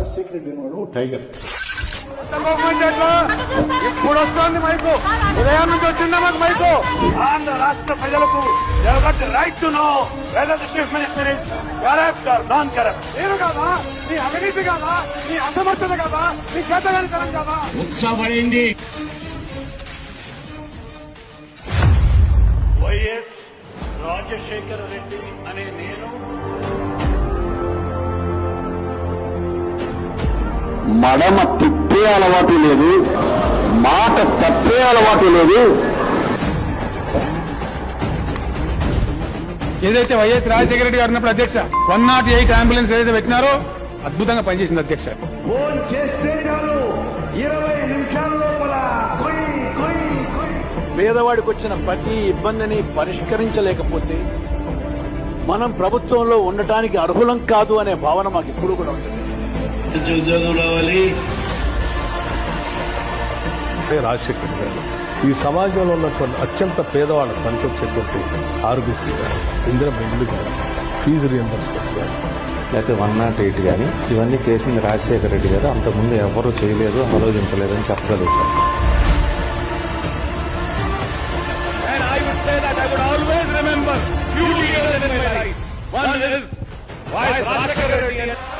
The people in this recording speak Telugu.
రాజశేఖర రెడ్డి అనేవాడు టైగర్. ఇప్పుడు వస్తోంది మైకు. ఉదయం నుంచి వచ్చిందా మాకు మైకు? ఆంధ్ర రాష్ట్ర ప్రజలకు ఎవరి right to know whether the chief minister is corrupt or non corrupt నేను కాదా? నీ అవినీతి కాదా? నీ అసమర్థత కాదా? నీ చేతగానితనం కాదా? ఉత్సాహపడింది. వైఎస్ రాజశేఖర రెడ్డి అనే నేను మడమ తిప్పే అలవాటు లేదు మాట తప్పే అలవాటు లేదు. ఏదైతే వైఎస్ రాజశేఖర రెడ్డి గారు ఉన్నప్పుడు అధ్యక్ష వన్ నాట్ ఎయిట్ అంబులెన్స్ ఏదైతే పెట్టినారో అద్భుతంగా పనిచేసింది అధ్యక్ష. పేదవాడికి వచ్చిన ప్రతి ఇబ్బందిని పరిష్కరించలేకపోతే మనం ప్రభుత్వంలో ఉండటానికి అర్హులం కాదు అనే భావన మాకు ఇప్పుడు కూడా ఉంటుంది. మంచి రాజశేఖర్ గారు ఈ సమాజంలో ఉన్న కొన్ని అత్యంత పేదవాళ్ళకి పనికొచ్చేటువంటి ఆరోగ్యశ్రీ గారు ఇందిరా బిల్లు గారు ఫీజు రియంబర్స్మెంట్ గారు. లేకపోతే వన్ నాట్ ఎయిట్ కానీ ఇవన్నీ చేసింది రాజశేఖర రెడ్డి గారు. అంతకుముందు ఎవరూ చేయలేదు ఆలోచించలేదని చెప్పగలుగుతారు. Is